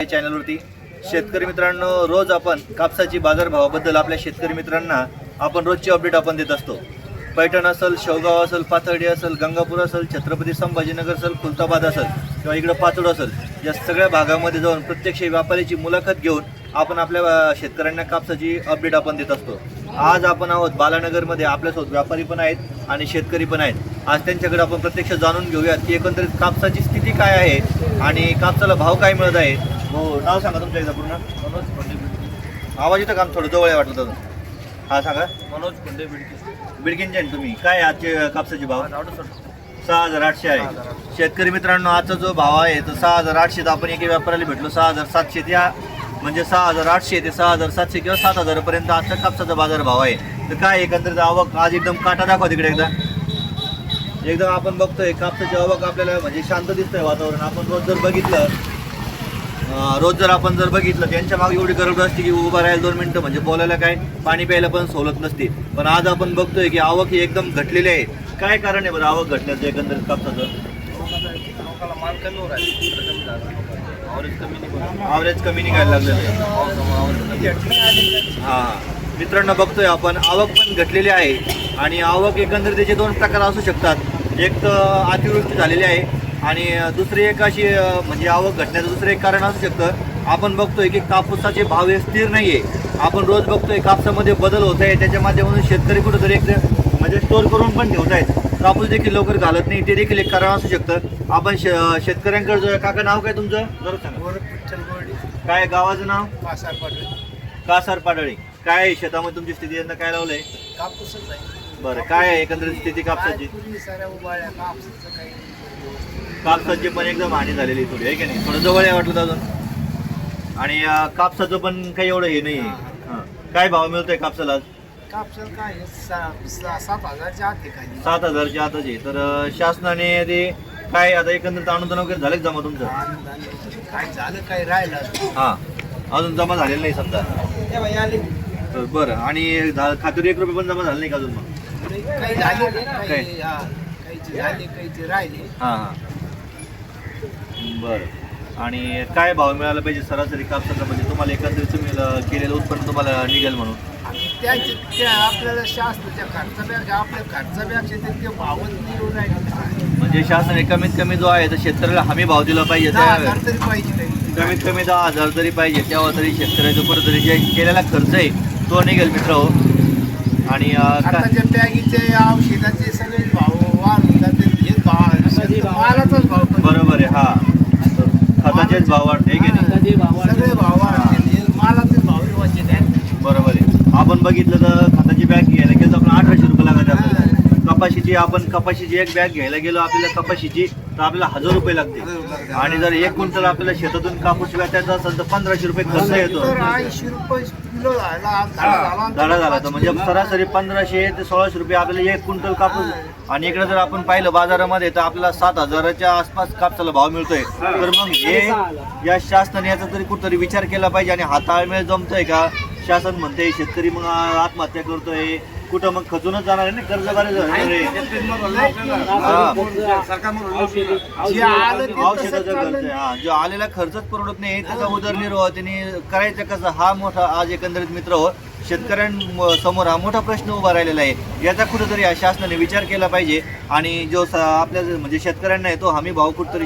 चॅनलवरती शेतकरी मित्रांनो रोज आपण कापसाची बाजारभावाबद्दल आपल्या शेतकरी मित्रांना आपण रोजची अपडेट आपण देत असतो. पैठण असेल शेवगाव असेल पाथर्डी असेल गंगापूर असेल छत्रपती संभाजीनगर असेल खुलताबाद असेल किंवा इकडं पाचोड असेल या सगळ्या भागामध्ये जाऊन प्रत्यक्ष व्यापाऱ्याची मुलाखत घेऊन आपण आपल्या शेतकऱ्यांना कापसाची अपडेट आपण देत असतो. आज आपण आहोत बालानगरमध्ये. आपल्यासोबत व्यापारी पण आहेत आणि शेतकरी पण आहेत. आज त्यांच्याकडे आपण प्रत्यक्ष जाणून घेऊयात की एकंदरीत कापसाची स्थिती काय आहे आणि कापसाला भाव काय मिळत आहे? हो नाव सांगा तुमच्या एकदा पूर्ण. मनोज कोंडे बिडकी. आवाज इथं काम थोडं जवळ आहे वाटलं तर. हा सांगा. मनोज कोंडे बिडकी. बिडकिनचे तुम्ही. काय आजचे कापसाचे भाव? सहा हजार आठशे आहे. शेतकरी मित्रांनो आजचा जो भाव आहे तो सहा हजार आठशे तर आपण एका व्यापाऱ्याला भेटलो. सहा हजार सातशे त्या म्हणजे सहा हजार आठशे ते सहा हजार सातशे किंवा सात हजारपर्यंत आजचा कापसाचा बाजार भाव आहे. तर काय एकंदरीत आवक? आज एकदम काटा दाखवा तिकडे एकदा. एकदम आपण बघतोय कापसाची आवक आपल्याला म्हणजे शांत दिसतंय वातावरण. आपण रोज जर बघितलं रोज जर आपण जर बघितलं त्यांच्या मागे एवढी गरज असते की उभं राहायला दोन मिनिटं म्हणजे बोलायला काय पाणी प्यायला पण सवलत नसते. पण आज आपण बघतोय की आवक ही एकदम घटलेली आहे. काय कारण आहे बरं आवक घटल्याचं एकंदरीत कापसाचं? आवरेज कमी निघायला लागलेलं हां. मित्रांनो बघतोय आपण आवक पण घटलेली आहे. आणि आवक एकंदरीत त्याचे दोन प्रकार असू शकतात. एक तर अतिवृष्टी झालेली आहे. आणि दुसरी एक अशी म्हणजे आवक घटण्याचं दुसरं एक कारण असू शकतं. आपण बघतोय की कापूसाचे भाव हे स्थिर नाही आहे आपण रोज बघतोय कापसामध्ये बदल होत आहे. त्याच्या माध्यमातून शेतकरी कुठंतरी एक म्हणजे स्टोर करून पण ठेवत आहेत. कापूस देखील लवकर घालत नाही. ते देखील एक कारण असू शकतं. आपण शे शेतकऱ्यांकडे जो काका नाव काय तुमचं? जरा सांगा. काय गावाचं नाव? पासार पाटील कासार पाडळी. काय आहे शेतामध्ये तुमची स्थिती यंदा काय लावलंय? कापूसच आहे. बरं काय आहे एकंदरीत स्थिती कापसाची? काय पूर्वी साऱ्या उभाळ्या कापसाचं काही कापसाची पण एकदम हानी झालेली थोडी आहे की नाही? थोडं जवळ आहे वाटलं तर अजून? आणि अं, कापसाचं पण काही एवढं हे नाही हां. काय भाव मिळतोय कापसाला आज? कापसाला काय आहे? सात हजारच्या आत आहे खाली. सात हजारच्या आतच आहे. तर अं, शासनाने ते काय आता एकंदरीत अनुदान वगैरे झालं का जमा तुमचं? काय झालं काय राहिलं हां. अजून जमा झालेलं नाही समजा. तर बरं आणि झा- खात्यावर एक रुपये पण जमा झाले नाही का अजून मग? काही झाले? काही हा, काहीचे झाले काहीचे राहिले. हां हां. बरं. आणि काय भाव मिळाला पाहिजे सरासरी कापसाचा? म्हणजे तुम्हाला एकंदरीत तुम्ही केलेलं उत्पन्न तुम्हाला निघेल म्हणून. आणि त्याचे त्या आपल्याला शास्त्राच्या खर्चापेक्षा आपल्या खर्चापेक्षा ते ते भावच येऊन राहिले. म्हणजे शासनाने कमीत कमी जो आहे तो शेतकऱ्याला हमी भाव दिला पाहिजे दहा त्या हजार तरी पाहिजे काही कमीत कमी दहा हजार तरी पाहिजे. तेव्हा तरी शेतकऱ्याचं कुठंतरी जे केलेला खर्च आहे तो निघेल मित्र आणि बॅगीचे औषधाचे सगळे भाव वाढून जाते भाव मालाचाच भाव कमी. बरोबर आहे हा. खताचेच भाव वाढते की नाही? सगळे भाव वाढते मालाचे भाव वाचते बरोबर आहे. आपण बघितलं तर खताची बॅग घ्यायला गेलो तर आपण अठराशे रुपये लागत आपल्याला कपाशीची आपण कपाशीची एक बॅग घ्यायला गेलो आपल्याला कपाशीची तर आपल्याला हजार रुपये लागते आणि जर एक क्विंटल आपल्याला शेतातून कापूस वेचायचा असेल तर पंधराशे रुपये खर्च येतो. तर ऐंशी रुपये किलो झाला तर म्हणजे सरासरी पंधराशे ते सोळाशे रुपये आपल्याला एक क्विंटल कापूस. आणि इकडे जर आपण पाहिलं बाजारामध्ये तर आपल्याला सात हजाराच्या आसपास कापसाला भाव मिळतोय. तर मग हे या शासनाने याचा तरी कुठतरी विचार केला पाहिजे आणि हा ताळमेळ जमतोय का? शासन म्हणते शेतकरी मग आत्महत्या करतोय. कुठं मग खचूनच जाणार आहे ना? कर्ज बरेच झालेलं आहे. हा. जे आलं ते तसंच औषधाचा खर्च. हा जो आलेला खर्चच परवडत नाही त्याचा उदरनिर्वाह त्यांनी करायचं कसं? हा मोठा आज एकंदरीत मित्र हो शेतकऱ्यांसमोर हा मोठा प्रश्न उभा राहिलेला आहे. याचा कुठेतरी या शासनाने विचार केला पाहिजे. आणि जो आपल्या म्हणजे शेतकऱ्यांना आहे तो हमी भाव कुठेतरी